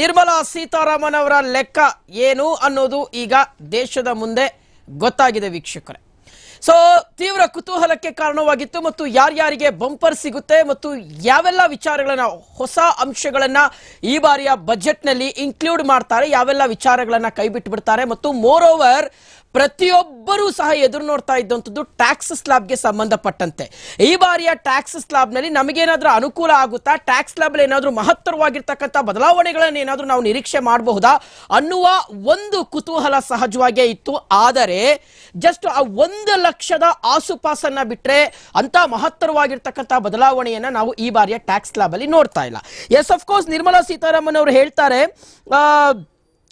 ನಿರ್ಮಲಾ ಸೀತಾರಾಮನ್ ಅವರ ಲೆಕ್ಕ ಏನು ಅನ್ನೋದು ಈಗ ದೇಶದ ಮುಂದೆ ಗೊತ್ತಾಗಿದೆ ವೀಕ್ಷಕರೇ. ಸೊ ತೀವ್ರ ಕುತೂಹಲಕ್ಕೆ ಕಾರಣವಾಗಿತ್ತು ಮತ್ತು ಯಾರ್ಯಾರಿಗೆ ಬಂಪರ್ ಸಿಗುತ್ತೆ ಮತ್ತು ಯಾವೆಲ್ಲ ವಿಚಾರಗಳನ್ನ, ಹೊಸ ಅಂಶಗಳನ್ನ ಈ ಬಾರಿಯ ಬಜೆಟ್ನಲ್ಲಿ ಇನ್ಕ್ಲೂಡ್ ಮಾಡ್ತಾರೆ, ಯಾವೆಲ್ಲ ವಿಚಾರಗಳನ್ನ ಕೈಬಿಟ್ಟು ಬಿಡ್ತಾರೆ ಮತ್ತು ಮೋರ್ ಓವರ್ ಪ್ರತಿಯೊಬ್ಬರೂ ಸಹ ಎದುರು ನೋಡ್ತಾ ಇದ್ದಂಥದ್ದು ಟ್ಯಾಕ್ಸ್ ಸ್ಲಾಬ್ಗೆ ಸಂಬಂಧಪಟ್ಟಂತೆ. ಈ ಬಾರಿಯ ಟ್ಯಾಕ್ಸ್ ಸ್ಲಾಬ್ನಲ್ಲಿ ನಮಗೇನಾದರೂ ಅನುಕೂಲ ಆಗುತ್ತಾ? ಟ್ಯಾಕ್ಸ್ ಸ್ಲಾಬ್ ಏನಾದರೂ ಮಹತ್ತರವಾಗಿರ್ತಕ್ಕಂಥ ಬದಲಾವಣೆಗಳನ್ನು ಏನಾದರೂ ನಾವು ನಿರೀಕ್ಷೆ ಮಾಡಬಹುದಾ? ಅನ್ನುವ ಒಂದು ಕುತೂಹಲ ಸಹಜವಾಗೇ ಇತ್ತು. ಆದರೆ ಜಸ್ಟ್ ಆ ಒಂದು ಲಕ್ಷದ ಆಸುಪಾಸನ್ನ ಬಿಟ್ಟರೆ ಅಂತ ಮಹತ್ತರವಾಗಿರ್ತಕ್ಕಂಥ ಬದಲಾವಣೆಯನ್ನ ನಾವು ಈ ಬಾರಿಯ ಟ್ಯಾಕ್ಸ್ ಸ್ಲಾಬ್ ಅಲ್ಲಿ ನೋಡ್ತಾ ಇಲ್ಲ. Yes of course Nirmala Sitharaman ಅವರು ಹೇಳ್ತಾರೆ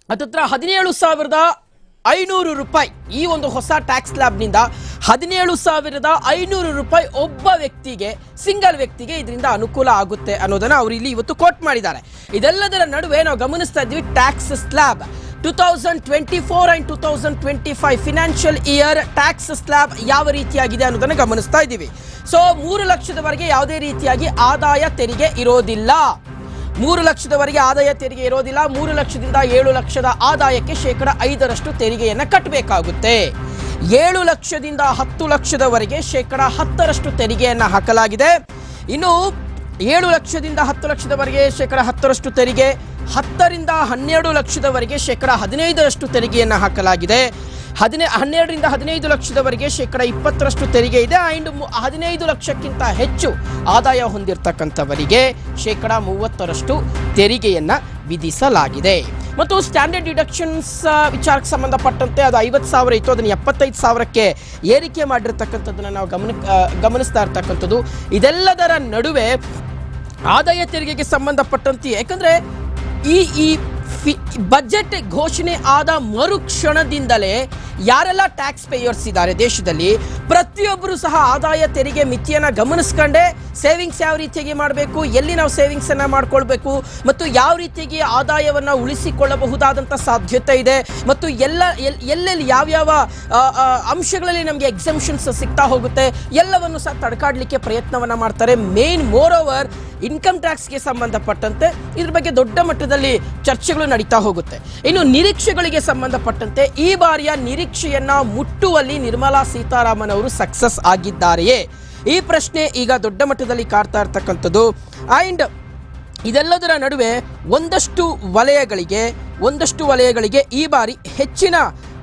ಅದತ್ರ ಹದಿನೇಳು ಸಾವಿರದ ಐನೂರು ರೂಪಾಯಿ ಈ ಒಂದು ಹೊಸ ಟ್ಯಾಕ್ಸ್ ಸ್ಲ್ಯಾಬ್ನಿಂದ ಹದಿನೇಳು ಸಾವಿರದ ಐನೂರು ರೂಪಾಯಿ ಒಬ್ಬ ವ್ಯಕ್ತಿಗೆ ಸಿಂಗಲ್ ವ್ಯಕ್ತಿಗೆ ಇದರಿಂದ ಅನುಕೂಲ ಆಗುತ್ತೆ ಅನ್ನೋದನ್ನ ಅವರು ಇಲ್ಲಿ ಇವತ್ತು ಕೋಟ್ ಮಾಡಿದ್ದಾರೆ. ಇದೆಲ್ಲದರ ನಡುವೆ ನಾವು ಗಮನಿಸ್ತಾ ಇದ್ವಿ tax slab two thousand twenty four and two thousand twenty five financial year tax slab ಯಾವ ರೀತಿಯಾಗಿದೆ ಅನ್ನೋದನ್ನು ಗಮನಿಸ್ತಾ ಇದ್ದೀವಿ. ಸೊ ಮೂರು ಲಕ್ಷದವರೆಗೆ ಯಾವುದೇ ರೀತಿಯಾಗಿ ಆದಾಯ ತೆರಿಗೆ ಇರೋದಿಲ್ಲ. ಮೂರು ಲಕ್ಷದವರೆಗೆ ಆದಾಯ ತೆರಿಗೆ ಇರೋದಿಲ್ಲ. ಮೂರು ಲಕ್ಷದಿಂದ ಏಳು ಲಕ್ಷದ ಆದಾಯಕ್ಕೆ ಶೇಕಡ ಐದರಷ್ಟು ತೆರಿಗೆಯನ್ನು ಕಟ್ಟಬೇಕಾಗುತ್ತೆ ಏಳು ಲಕ್ಷದಿಂದ ಹತ್ತು ಲಕ್ಷದವರೆಗೆ ಶೇಕಡ ಹತ್ತರಷ್ಟು ತೆರಿಗೆಯನ್ನು ಹಾಕಲಾಗಿದೆ. ಇನ್ನು ಏಳು ಲಕ್ಷದಿಂದ ಹತ್ತು ಲಕ್ಷದವರೆಗೆ ಶೇಕಡ ಹತ್ತರಷ್ಟು ತೆರಿಗೆ, ಹತ್ತರಿಂದ ಹನ್ನೆರಡು ಲಕ್ಷದವರೆಗೆ ಶೇಕಡ ಹದಿನೈದರಷ್ಟು ತೆರಿಗೆಯನ್ನು ಹಾಕಲಾಗಿದೆ. ಹದಿನೇ ಹನ್ನೆರಡರಿಂದ ಹದಿನೈದು ಲಕ್ಷದವರೆಗೆ ಶೇಕಡ ಇಪ್ಪತ್ತರಷ್ಟು ತೆರಿಗೆ ಇದೆ. ಆ್ಯಂಡ್ ಹದಿನೈದು ಲಕ್ಷಕ್ಕಿಂತ ಹೆಚ್ಚು ಆದಾಯ ಹೊಂದಿರತಕ್ಕಂಥವರಿಗೆ ಶೇಕಡ ಮೂವತ್ತರಷ್ಟು ತೆರಿಗೆಯನ್ನು ವಿಧಿಸಲಾಗಿದೆ. ಮತ್ತು ಸ್ಟ್ಯಾಂಡರ್ಡ್ ಡಿಡಕ್ಷನ್ಸ್ ವಿಚಾರಕ್ಕೆ ಸಂಬಂಧಪಟ್ಟಂತೆ ಅದು ಐವತ್ತು ಸಾವಿರ ಇತ್ತು. ಅದನ್ನು ಎಪ್ಪತ್ತೈದು ಸಾವಿರಕ್ಕೆ ಏರಿಕೆ ಮಾಡಿರ್ತಕ್ಕಂಥದ್ದನ್ನು ನಾವು ಗಮನ ಗಮನಿಸ್ತಾ ಇರ್ತಕ್ಕಂಥದ್ದು. ಇದೆಲ್ಲದರ ನಡುವೆ ಆದಾಯ ತೆರಿಗೆಗೆ ಸಂಬಂಧಪಟ್ಟಂತೆ, ಯಾಕಂದರೆ ಈ ಈ ಬಜೆಟ್ ಘೋಷಣೆ ಆದ ಮರುಕ್ಷಣದಿಂದಲೇ ಯಾರೆಲ್ಲ ಟ್ಯಾಕ್ಸ್ ಪೇಯರ್ಸ್ ಇದ್ದಾರೆ ದೇಶದಲ್ಲಿ, ಪ್ರತಿಯೊಬ್ಬರು ಸಹ ಆದಾಯ ತೆರಿಗೆ ಮಿತಿಯನ್ನು ಗಮನಿಸ್ಕೊಂಡೆ ಸೇವಿಂಗ್ಸ್ ಯಾವ ರೀತಿಯಾಗಿ ಮಾಡಬೇಕು, ಎಲ್ಲಿ ನಾವು ಸೇವಿಂಗ್ಸನ್ನು ಮಾಡಿಕೊಳ್ಬೇಕು ಮತ್ತು ಯಾವ ರೀತಿಯಾಗಿ ಆದಾಯವನ್ನು ಉಳಿಸಿಕೊಳ್ಳಬಹುದಾದಂಥ ಸಾಧ್ಯತೆ ಇದೆ ಮತ್ತು ಎಲ್ಲ, ಎಲ್- ಎಲ್ಲೆಲ್ಲಿ ಯಾವ್ಯಾವ ಅಂಶಗಳಲ್ಲಿ ನಮಗೆ ಎಕ್ಸಮ್ಷನ್ಸ್ ಸಿಗ್ತಾ ಹೋಗುತ್ತೆ, ಎಲ್ಲವನ್ನು ಸಹ ತಡ್ಕಾಡಲಿಕ್ಕೆ ಪ್ರಯತ್ನವನ್ನು ಮಾಡ್ತಾರೆ. ಮೇನ್ ಮೋರ್ ಓವರ್ ಇನ್ಕಮ್ ಟ್ಯಾಕ್ಸ್ಗೆ ಸಂಬಂಧಪಟ್ಟಂತೆ ಇದ್ರ ಬಗ್ಗೆ ದೊಡ್ಡ ಮಟ್ಟದಲ್ಲಿ ಚರ್ಚೆಗಳು ನಡೀತಾ ಹೋಗುತ್ತೆ. ಇನ್ನು ನಿರೀಕ್ಷೆಗಳಿಗೆ ಸಂಬಂಧಪಟ್ಟಂತೆ ಈ ಬಾರಿಯ ನಿರೀಕ್ಷೆಯನ್ನು ಮುಟ್ಟುವಲ್ಲಿ ನಿರ್ಮಲಾ ಸೀತಾರಾಮನ್ ಅವರು ಸಕ್ಸಸ್ ಆಗಿದ್ದಾರೆಯೇ? ಈ ಪ್ರಶ್ನೆ ಈಗ ದೊಡ್ಡ ಮಟ್ಟದಲ್ಲಿ ಕಾಡ್ತಾ ಇರ್ತಕ್ಕಂಥದ್ದು. ಆ್ಯಂಡ್ ಇದೆಲ್ಲದರ ನಡುವೆ ಒಂದಷ್ಟು ವಲಯಗಳಿಗೆ ಒಂದಷ್ಟು ವಲಯಗಳಿಗೆ ಈ ಬಾರಿ ಹೆಚ್ಚಿನ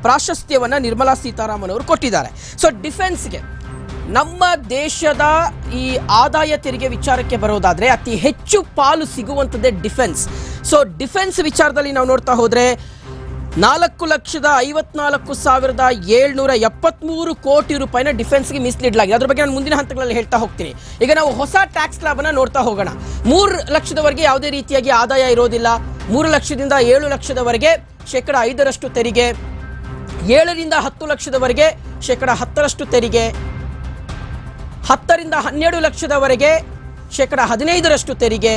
ಪ್ರಾಶಸ್ತ್ಯವನ್ನು ನಿರ್ಮಲಾ ಸೀತಾರಾಮನ್ ಅವರು ಕೊಟ್ಟಿದ್ದಾರೆ. ಸೊ ಡಿಫೆನ್ಸ್ಗೆ ನಮ್ಮ ದೇಶದ ಈ ಆದಾಯ ತೆರಿಗೆ ವಿಚಾರಕ್ಕೆ ಬರೋದಾದರೆ ಅತಿ ಹೆಚ್ಚು ಪಾಲು ಸಿಗುವಂಥದ್ದೇ ಡಿಫೆನ್ಸ್ ಸೊ ಡಿಫೆನ್ಸ್ ವಿಚಾರದಲ್ಲಿ ನಾವು ನೋಡ್ತಾ ಹೋದ್ರೆ ನಾಲ್ಕು ಲಕ್ಷದ ಐವತ್ನಾಲ್ಕು ಸಾವಿರದ ಏಳ್ನೂರ ಎಪ್ಪತ್ಮೂರು ಕೋಟಿ ರೂಪಾಯಿನ ಡಿಫೆನ್ಸ್ಗೆ ಮೀಸಲಿಡಲಾಗಿದೆ ಅದ್ರ ಬಗ್ಗೆ ನಾನು ಮುಂದಿನ ಹಂತಗಳಲ್ಲಿ ಹೇಳ್ತಾ ಹೋಗ್ತೀನಿ. ಈಗ ನಾವು ಹೊಸ ಟ್ಯಾಕ್ಸ್ ಸ್ಲಾಬನ್ನು ನೋಡ್ತಾ ಹೋಗೋಣ. ಮೂರು ಲಕ್ಷದವರೆಗೆ ಯಾವುದೇ ರೀತಿಯಾಗಿ ಆದಾಯ ಇರೋದಿಲ್ಲ. ಮೂರು ಲಕ್ಷದಿಂದ ಏಳು ಲಕ್ಷದವರೆಗೆ ಶೇಕಡ ಐದರಷ್ಟು ತೆರಿಗೆ. ಏಳರಿಂದ ಹತ್ತು ಲಕ್ಷದವರೆಗೆ ಶೇಕಡ ಹತ್ತರಷ್ಟು ತೆರಿಗೆ. ಹತ್ತರಿಂದ ಹನ್ನೆರಡು ಲಕ್ಷದವರೆಗೆ ಶೇಕಡ ಹದಿನೈದರಷ್ಟು ತೆರಿಗೆ.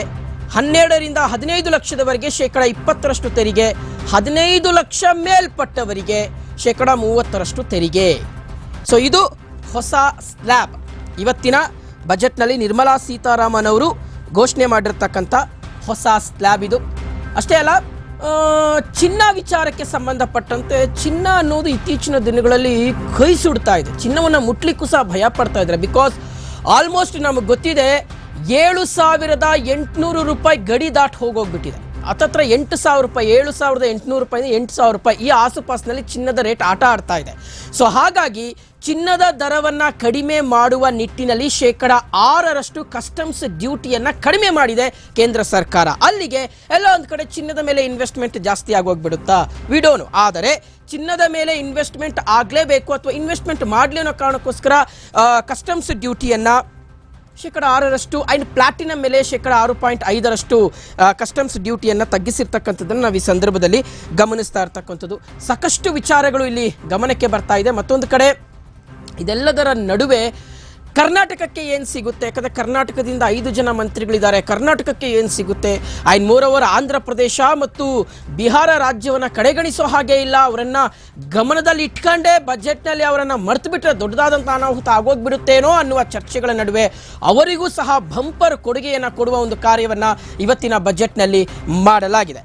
ಹನ್ನೆರಡರಿಂದ ಹದಿನೈದು ಲಕ್ಷದವರೆಗೆ ಶೇಕಡ ಇಪ್ಪತ್ತರಷ್ಟು ತೆರಿಗೆ, ಹದಿನೈದು ಲಕ್ಷ ಮೇಲ್ಪಟ್ಟವರಿಗೆ ಶೇಕಡ ಮೂವತ್ತರಷ್ಟು ತೆರಿಗೆ. ಸೊ ಇದು ಹೊಸ ಸ್ಲ್ಯಾಬ್. ಇವತ್ತಿನ ಬಜೆಟ್ನಲ್ಲಿ ನಿರ್ಮಲಾ ಸೀತಾರಾಮನ್ ಅವರು ಘೋಷಣೆ ಮಾಡಿರ್ತಕ್ಕಂಥ ಹೊಸ ಸ್ಲ್ಯಾಬ್ ಇದು. ಅಷ್ಟೇ ಅಲ್ಲ ಚಿನ್ನ ವಿಚಾರಕ್ಕೆ ಸಂಬಂಧಪಟ್ಟಂತೆ ಚಿನ್ನ ಅನ್ನೋದು ಇತ್ತೀಚಿನ ದಿನಗಳಲ್ಲಿ ಕೈ ಸುಡ್ತಾ ಇದೆ. ಚಿನ್ನವನ್ನು ಮುಟ್ಲಿಕ್ಕೂ ಸಹ ಭಯ ಪಡ್ತಾ ಇದ್ದಾರೆ. ಬಿಕಾಸ್ ಆಲ್ಮೋಸ್ಟ್ ನಮಗೆ ಗೊತ್ತಿದೆ ಏಳು ಸಾವಿರದ ಎಂಟುನೂರು ರೂಪಾಯಿ ಗಡಿ ದಾಟ್ ಹೋಗೋಗ್ಬಿಟ್ಟಿದೆ. ಹತ್ತತ್ರ ಎಂಟು ಸಾವಿರ ರೂಪಾಯಿ, ಏಳು ಸಾವಿರದ ಎಂಟುನೂರು ರೂಪಾಯಿಂದ ಎಂಟು ಸಾವಿರ ರೂಪಾಯಿ ಈ ಆಸುಪಾಸಿನಲ್ಲಿ ಚಿನ್ನದ ರೇಟ್ ಆಟ ಆಡ್ತಾ ಇದೆ. ಸೊ ಹಾಗಾಗಿ ಚಿನ್ನದ ದರವನ್ನು ಕಡಿಮೆ ಮಾಡುವ ನಿಟ್ಟಿನಲ್ಲಿ ಶೇಕಡ ಆರರಷ್ಟು ಕಸ್ಟಮ್ಸ್ ಡ್ಯೂಟಿಯನ್ನು ಕಡಿಮೆ ಮಾಡಿದೆ ಕೇಂದ್ರ ಸರ್ಕಾರ. ಅಲ್ಲಿಗೆ ಎಲ್ಲ ಒಂದು ಕಡೆ ಚಿನ್ನದ ಮೇಲೆ ಇನ್ವೆಸ್ಟ್ಮೆಂಟ್ ಜಾಸ್ತಿ ಆಗೋಗ್ಬಿಡುತ್ತಾ? ವಿಡೋನು ಆದರೆ ಚಿನ್ನದ ಮೇಲೆ ಇನ್ವೆಸ್ಟ್ಮೆಂಟ್ ಆಗಲೇಬೇಕು ಅಥವಾ ಇನ್ವೆಸ್ಟ್ಮೆಂಟ್ ಮಾಡಲಿ ಅನ್ನೋ ಕಾರಣಕ್ಕೋಸ್ಕರ ಕಸ್ಟಮ್ಸ್ ಡ್ಯೂಟಿಯನ್ನ ಶೇಕಡ ಆರರಷ್ಟು ಆ್ಯಂಡ್ ಪ್ಲಾಟಿನಂ ಮೇಲೆ ಶೇಕಡ ಆರು ಪಾಯಿಂಟ್ ಐದರಷ್ಟು ಕಸ್ಟಮ್ಸ್ ಡ್ಯೂಟಿಯನ್ನು ತಗ್ಗಿಸಿರ್ತಕ್ಕಂಥದ್ದನ್ನು ನಾವು ಈ ಸಂದರ್ಭದಲ್ಲಿ ಗಮನಿಸ್ತಾ ಇರ್ತಕ್ಕಂಥದ್ದು. ಸಾಕಷ್ಟು ವಿಚಾರಗಳು ಇಲ್ಲಿ ಗಮನಕ್ಕೆ ಬರ್ತಾ ಇದೆ. ಮತ್ತೊಂದು ಕಡೆ, ಇದೆಲ್ಲದರ ನಡುವೆ ಕರ್ನಾಟಕಕ್ಕೆ ಏನು ಸಿಗುತ್ತೆ? ಯಾಕಂದರೆ ಕರ್ನಾಟಕದಿಂದ ಐದು ಜನ ಮಂತ್ರಿಗಳಿದ್ದಾರೆ. ಕರ್ನಾಟಕಕ್ಕೆ ಏನು ಸಿಗುತ್ತೆ? ಆಯ್ನ್ ಮೂರವರ ಆಂಧ್ರ ಪ್ರದೇಶ ಮತ್ತು ಬಿಹಾರ ರಾಜ್ಯವನ್ನು ಕಡೆಗಣಿಸೋ ಹಾಗೆ ಇಲ್ಲ. ಅವರನ್ನು ಗಮನದಲ್ಲಿ ಇಟ್ಕೊಂಡೇ ಬಜೆಟ್ನಲ್ಲಿ ಅವರನ್ನು ಮರ್ತು ಬಿಟ್ಟರೆ ದೊಡ್ಡದಾದಂಥ ಅನಾಹುತ ಆಗೋಗ್ಬಿಡುತ್ತೇನೋ ಅನ್ನುವ ಚರ್ಚೆಗಳ ನಡುವೆ ಅವರಿಗೂ ಸಹ ಬಂಪರ್ ಕೊಡುಗೆಯನ್ನು ಕೊಡುವ ಒಂದು ಕಾರ್ಯವನ್ನು ಇವತ್ತಿನ ಬಜೆಟ್ನಲ್ಲಿ ಮಾಡಲಾಗಿದೆ.